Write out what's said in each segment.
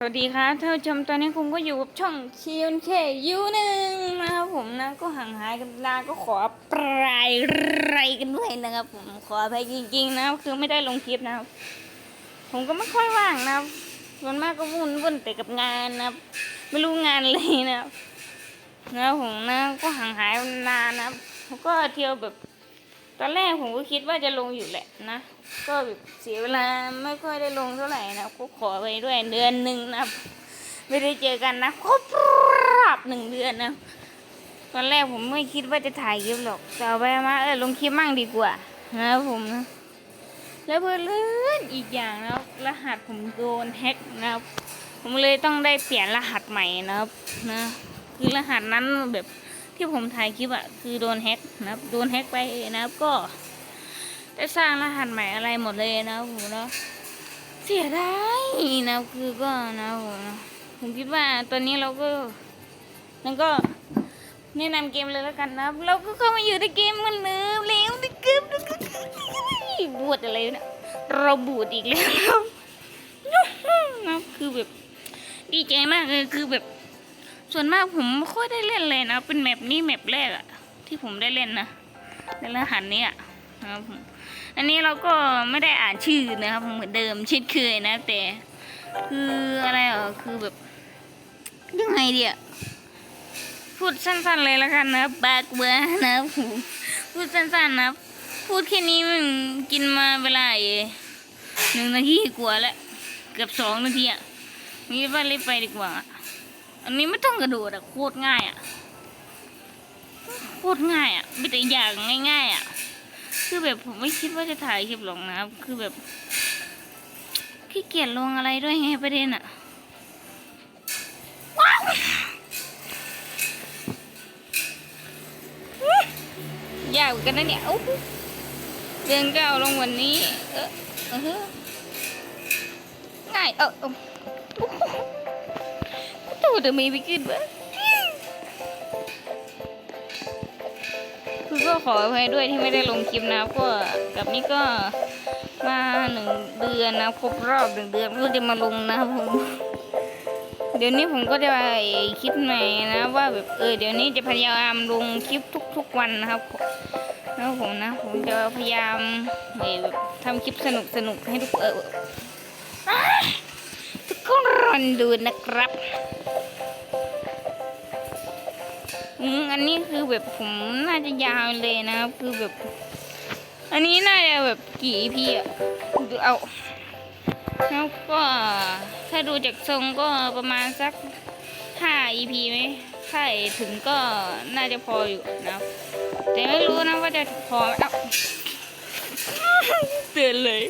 สวัสดีครับท่านผู้ชมตอนนี้ผมก็อยู่กับช่องคิวเคยูหนึ่งนะครับผมนะก็ห่างหายกันนานก็ขอปลายไรกันด้วยนะครับผมขออภัยจริงๆนะครับคือไม่ได้ลงคลิปนะครับ ผมก็ไม่ค่อยว่างนะครับส่วนมากก็วุ่นวุ่นแต่กับงานนะครับ ไม่รู้งานเลยนะครับนะผมนะก็ห่างหายนานนะครับก็เที่ยวแบบ ตอนแรกผมก็คิดว่าจะลงอยู่แหละนะ ก็เสียเวลาไม่ค่อยได้ลงเท่าไหร่นะก็ขอไปด้วยเดือนหนึ่งนะไม่ได้เจอกันนะครบรอบหนึ่งเดือนนะตอนแรกผมไม่คิดว่าจะถ่ายคลิปหรอกแต่เอาไปมาเออลงคลิปมั่งดีกว่านะผมนะแล้วเพื่อนเลื่อนอีกอย่างนะครับรหัสผมโดนแฮ็กนะครับ ผมเลยต้องได้เปลี่ยนรหัสใหม่นะครับนะคือรหัสนั้นแบบที่ผมถ่ายคลิปอะคือโดนแฮ็กนะครับโดนแฮ็กไปนะครับก็ ได้สร้างรหัสใหม่อะไรหมดเลยนะผมเนาะเสียดายนะคือก็นะผมนะผมคิดว่าตอนนี้เราก็นั่นก็แนะนำเกมเลยแล้วกันนะเราก็เข้ามาอยู่ในเกมมันเดิมแล้วในเกมบูดอะไรเนี่ยเราบูดอีกแล้วนะคือแบบ ดีใจมากเลยคือแบบ ส่วนมากผมไม่ค่อยได้เล่นเลยนะ เป็นแมปนี้แมปแรกอะที่ผมได้เล่นนะในรหัสนี้อะนะครับผม อันนี้เราก็ไม่ได้อ่านชื่อนะครับเหมือนเดิมเช่นเคยนะแต่คืออะไรอะคือแบบยังไงดีอะพูดสั้นๆเลยแล้วกันนะบากเบอร์นะพูดสั้นๆนะพูดแค่นี้มันกินมาเวลาเอหนึ่งนาทีกว่าแล้วเกือบสองนาทีอะมีว่ารีบไปดีกว่า อันนี้ไม่ต้องกระโดดอะโคตรง่ายอะโคตรง่ายอะไมีแต่อย่างง่ายๆอะ คือแบบผมไม่คิดว่าจะถ่ายคลิปหรอกนะครับคือแบบขี้เกียจลงอะไรด้วยไงประเด็นอะว้าวยากกันนะเนี่ยโอ้โหเดินก้าวลงวันนี้ เออเออง่ายเออเอโอ้โหตัวจะมีไปกินวะ คือก็ขออภัยด้วยที่ไม่ได้ลงคลิปนะครับก็กับนี้ก็มาหนึ่งเดือนนะครบรอบหนึ่งเดือนก็จะมาลงนะครับผมเดี๋ยวนี้ผมก็จะคิดใหม่นะว่าแบบเออเดี๋ยวนี้จะพยายามลงคลิปทุก ๆ วันนะครับนะผมนะ ผมจะพยายามแบบทำคลิปสนุกสนุกให้ทุกเออทุกคนรอดูนะครับ อืมอันนี้คือแบบผมน่าจะยาวเลยนะครับ คือแบบ อันนี้น่าจะแบบกี่พีอะดูเอาแล้วก็ถ้าดูจากทรงก็ประมาณสักห้า EP ไหมใช่ถึงก็น่าจะพออยู่นะครับ แต่ไม่รู้นะว่าจะพอไหมเอาเตือนเลย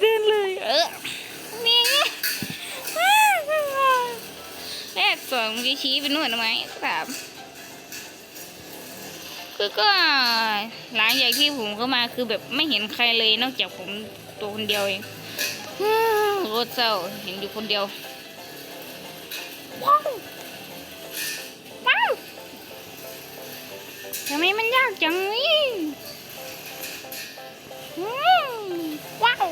เตือนเลย เออ สองจะชี้ไปนู่นทำไมสามคือก็หลังจากที่ผมเข้ามาคือแบบไม่เห็นใครเลยนอกจากผมตัวคนเดียวเองฮู้รถเศร้าเห็นอยู่คนเดียวว้าวว้าวทำไมมันยากจังนี่ว้าวว้าว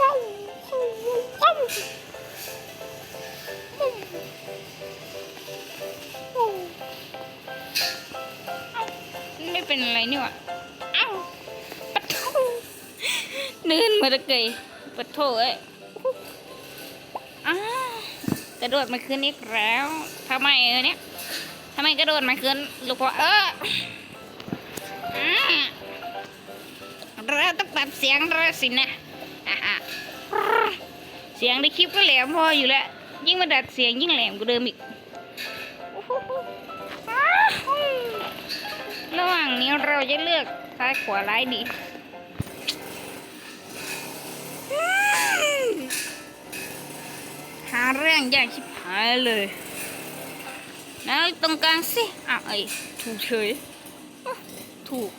ว้าว เป็นอะไรนี่วะเอ้าปะโถเดินมาตะเกยปะโถเอ้ยอ้ากระโดดมาคืนอีกแล้วทำไมเออเนี่ยทำไมกระโดดมาคืนลูกพ่อเออเราต้องปรับเสียงเราสินะอะอะเสียงในคลิปก็แหลมพออยู่แล้วยิ่งมาดัดเสียงยิ่งแหลมกว่าเดิมอีก เราจะเลือกซ้ายขวาร้ายดีหาเรื่องยากชิบหายเลย แล้วตรงกลางสิอ้าวเอ้ถูกเฉยถูก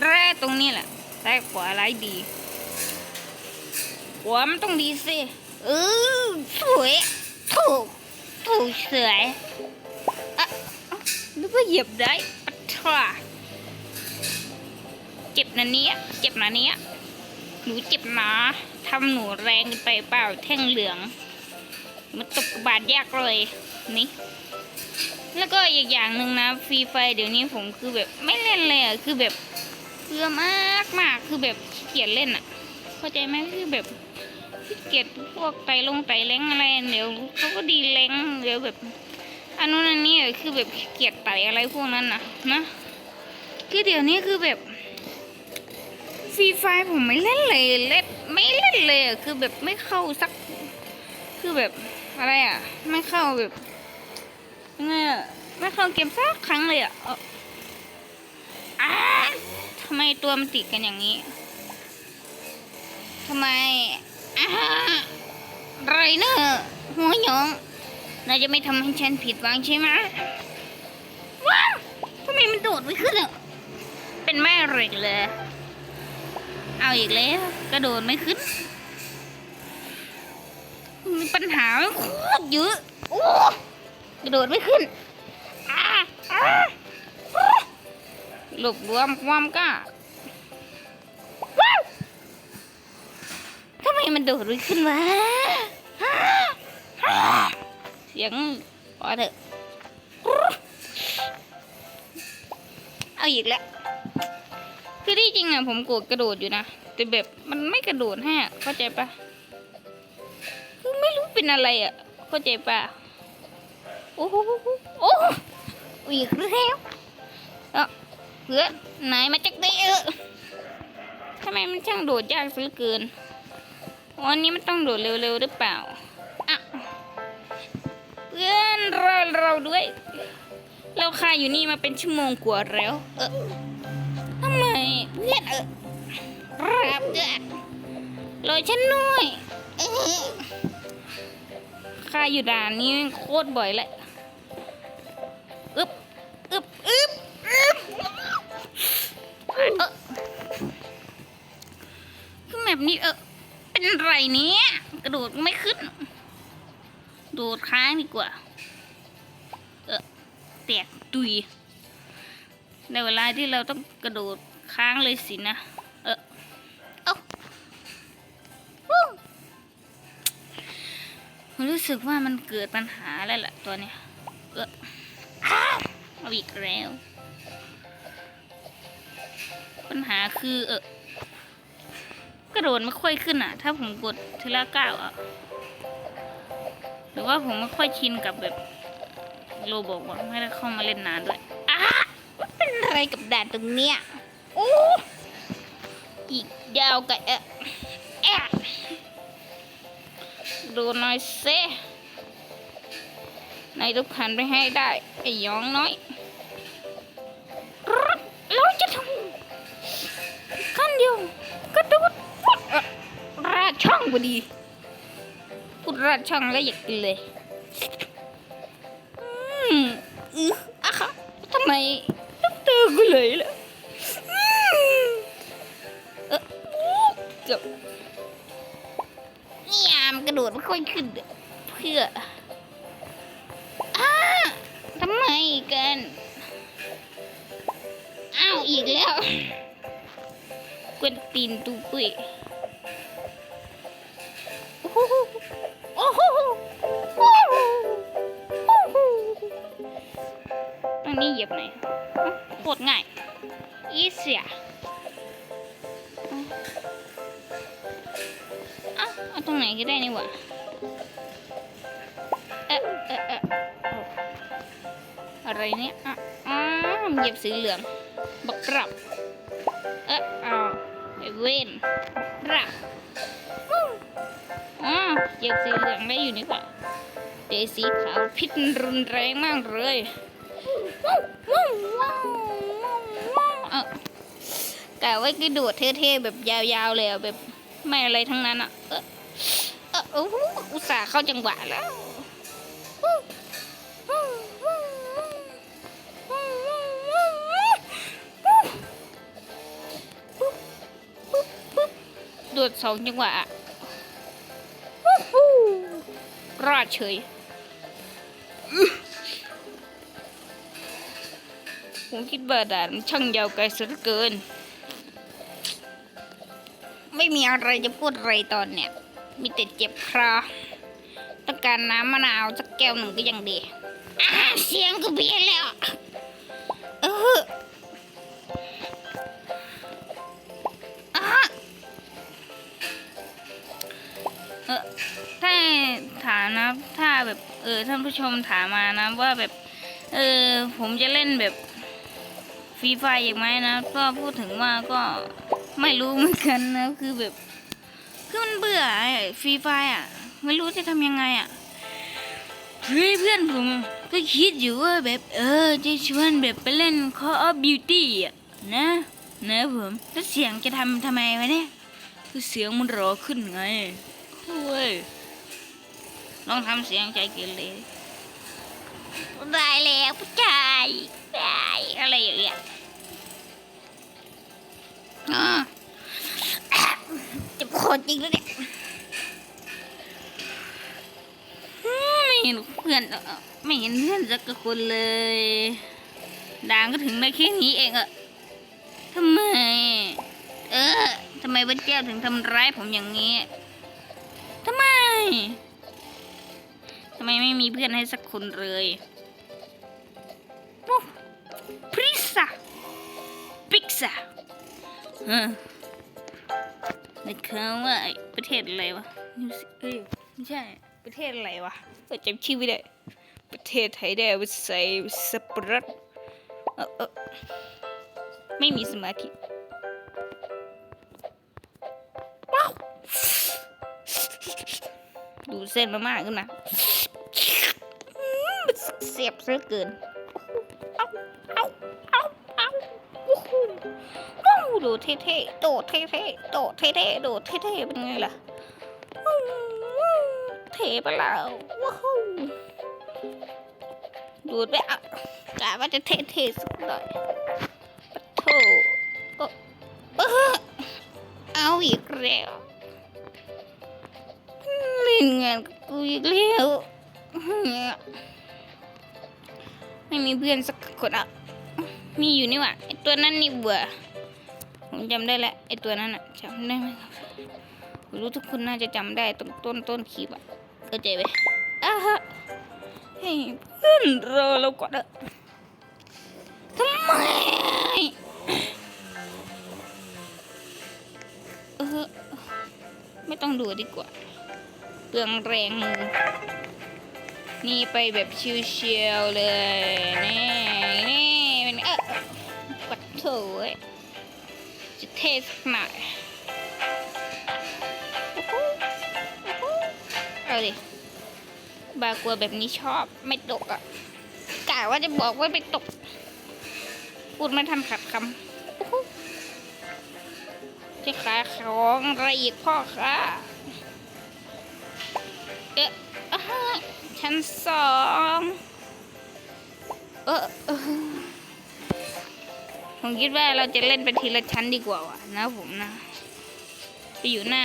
แร่ตรงนี้แหละซ้ายขวาร้ายดีขวามันต้องดีสิเออสวยถูกถูกสวยอะนึกว่าเหยียบได้ปะทว่าเจ็บนะเนี้ยเจ็บนะเนี้ยหนูเจ็บนะทำหนูแรงไปเปล่าแท่งเหลือง มันตกกระบาดยากเลยนี่แล้วก็อีกอย่างหนึ่งนะฟรีไฟเดี๋ยวนี้ผมคือแบบไม่เล่นเลยอะคือแบบเบื่อมากมากคือแบบขี้เกียจเล่นอะ เข้าใจไหมคือแบบขี้เกียจพวกไตลงไตแรงอะไรเดี๋ยวเขาก็ดีแรงเดี๋ยวแบบอันนู้นอันนี้คือแบบขี้เกียจไตอะไรพวกนั้นน่ะนะคือเดี๋ยวนี้คือแบบ ฟรีไฟผมไม่เล่นเลยเล่นไม่เล่นเลยอะคือแบบไม่เข้าสัก คือแบบอะไรอะ ไม่เข้าแบบยังไงอะไม่เข้าเกมสักครั้งเลยอะเอ่ออ้าทำไมตัวมันติดกันอย่างนี้ทำไมอ้าไรเนอะหัวหยองนายจะไม่ทำให้ฉันผิดหวังใช่ไหมว้าวทำไมมันโดดไม่ขึ้นอะเป็นแม่เหล็กเลย เอาอีกแล้วกระโดดไม่ขึ้น มีปัญหาโคตรเยอะโอ้กระโดดไม่ขึ้นหลบรวมความก้าว้าวทำไมมันโดดไม่ขึ้นวะเสียงพอเถอะเอาอีกแล้ว คือที่จริงอะผมกดกระโดดอยู่นะแต่แบบมันไม่กระโดดให้อะเข้าใจปะคือไม่รู้เป็นอะไรอะเข้าใจปะโอ้โหโอ้อีกแล้วเออเพื่อนไหนมาจากไหนเออทำไมมันช่างโดดยากซื้อเกินวันนี้มันต้องโดดเร็วๆหรือเปล่าอะเพื่อนเราเราด้วย เราคาอยู่นี่มาเป็นชั่วโมงกว่าแล้ว เออ เพื่นเออรับเด้อรอฉันหน่อยเออคาอยู่ด่านนี้โคตรบ่อยเลยอึบอึบอึบอึบเออคือแบบนี้เออเป็นไรเนี้ยกระโดดไม่ขึ้น โดดค้างดีกว่า เออแตกตุยในเวลาที่เราต้องกระโดด ค้างเลยสินะ เออเอาวู้ผมรู้สึกว่ามันเกิดปัญหาแล้วล่ะตัวเนี้ย เออเอาอีกแล้ว ปัญหาคือเออกระโดดไม่ค่อยขึ้นอะ ถ้าผมกดทีละก้าวอะ หรือว่าผมไม่ค่อยชินกับแบบโลบอกว่าไม่ได้เข้ามาเล่นนานด้วย อ้ามันเป็นอะไรกับด่านตรงเนี้ย โอ้อีกยาวกับเอะแอะดูหน่อยเซนายต้องหันไปให้ได้ ไอ้หยองน้อยรัดเราจะทำขันเดียวกระโดดปุ๊บราช่องพอดีพูดราช่องแล้วอยากกินเลยอืมอืออะค่ะทำไมน้ำตากูไหลล่ะ กือบเนี่ยมันกระโดดไม่ค่อยขึ้น เพื่ออ้าทำไมกันอ้าวอีกแล้วกวนตีนตูปุยโอ้โหโอ้โหโอ้โหโอ้โหอันนี้เหยียบไหนโคตรง่ายอีเสีย ไหนก็ได้นี่หว่าเอ๊ะเอ๊ะเออะไรเนี่ยอะอ้าวเหยียบสีเหลือง บักกรับ เอ๊ะอ้าวไอเวนกรับอ้าวเหยียบสีเหลืองได้อยู่นี่กว่าเจอสีขาวพิษรุนแรงมากเลยว้าวว้าวว้าวว้าวเออกะไว้กระโดดเท่ๆแบบยาวๆเลยอะแบบไม่อะไรทั้งนั้นอะเออเออ โอ้โหอุตส่าห์เข้าจังหวะแล้วโดดสองจังหวะรอดเฉย ผมคิดว่าด่านช่างยาวไกลสุดเกิน ไม่มีอะไรจะพูดอะไรตอนเนี้ย มีแต่เจ็บคอต้องการน้ำมะนาวสักแก้วหนึ่งก็ยังดีอ่าเสียงก็เบี้ยแล้วเออถ้าถามนะ ถ้าแบบเออท่านผู้ชมถามมานะว่าแบบเออผมจะเล่นแบบฟรีไฟอีกไหมนะ ก็พูดถึงว่าก็ไม่รู้เหมือนกันนะ คือแบบ คือมันเบื่อฟรีไฟอะ ไม่รู้จะทำยังไงอะเฮ้ยเพื่อนผมก็คิดอยู่ว่าแบบเออจะชวนแบบไปเล่น Call of Duty อะนะนะผมแล้วเสียงจะทำทำไมวะเนี่ยคือเสียงมันรอขึ้นไงเฮ้ยลองทำเสียงใจเกเรได้แล้วผู้ชา เจริงแล้วเนี่ยไม่เห็นเพื่อนอ่อไม่เห็นเพื่อนสักคนเลยด่างก็ถึงได้แค่นี้เองอะทำไม เออทำไมพระเจ้าถึงทำร้ายผมอย่างนี้ทำไมทำไมไม่มีเพื่อนให้สักคนเลยโอ้พริซ่าพิกซ่า เออนึกเขาว่าประเทศอะไรวะนิวซีเอ้ยไม่ใช่ ประเทศอะไรวะเออจำชื่อไม่ได้ ประเทศไทยได้ไปใส่สปะรดเออเออไม่มีสมาธิว้าวดูเส้นมาม่าขึ้นมาเสียบเหลือเกิน เอาเอาเอาเอาโอ้โห ดดเท่ๆโดดเท่ๆโดดเท่ๆโดดเท่ๆเป็นไงล่ะเท่ปล้วว้าวดูดไปอะกะว่าจะเท่ๆสักหน่อยปะโถเอ้อเออเอาอีกแล้วเล่นงานกับกูอีกแล้วไม่มีเพื่อนสักคนอะมีอยู่นี่หว่าไอตัวนั้นนี่เบื่อ ผมจำได้แหละไอตัวนั้นอะจำได้ไหมครับผมรู้ทุกคนน่าจะจำได้ต้นต้นต้นคลิปอะเข้าใจไหมอะฮะให้เพื่อนรอเราก่อนเถอะทำไมเออไม่ต้องดูดีกว่า เปลืองแรงมือนี่ไปแบบชิวๆเลย นี่ นี่เป็นเออปัดโถเว้ย เทสักหน่อยโอ้โหโอ้โหเอาดิบากลัวแบบนี้ชอบไม่ตกอะกะว่าจะบอกว่าไม่ตก พูดไม่ทันขัดคำโอ้โหจะขายของอะไรอีกพ่อคะเอ๊ะชั้นสอง เออ ผมคิดว่าเราจะเล่นไปทีละชั้นดีกว่าว่ะนะผมนะไปอยู่หน้า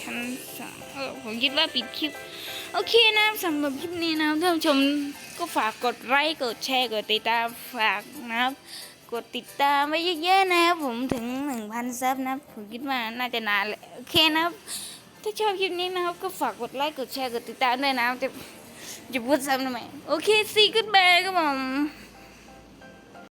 ชั้นสองเออผมคิดว่าปิดคลิป โอเคนะสำหรับคลิปนี้นะท่านผู้ชมก็ฝากกดไลค์กดแชร์กดติดตามฝากนะครับ กดติดตามไว้เยอะๆนะครับผมถึงหนึ่งพันซับนะผมคิดว่าน่าจะนานแหละโอเคนะครับถ้าชอบคลิปนี้นะครับ ก็ฝากกดไลค์กดแชร์กดติดตามด้วยนะจะจะพูดซ้ำทำไมโอเคซีกุดบายครับผม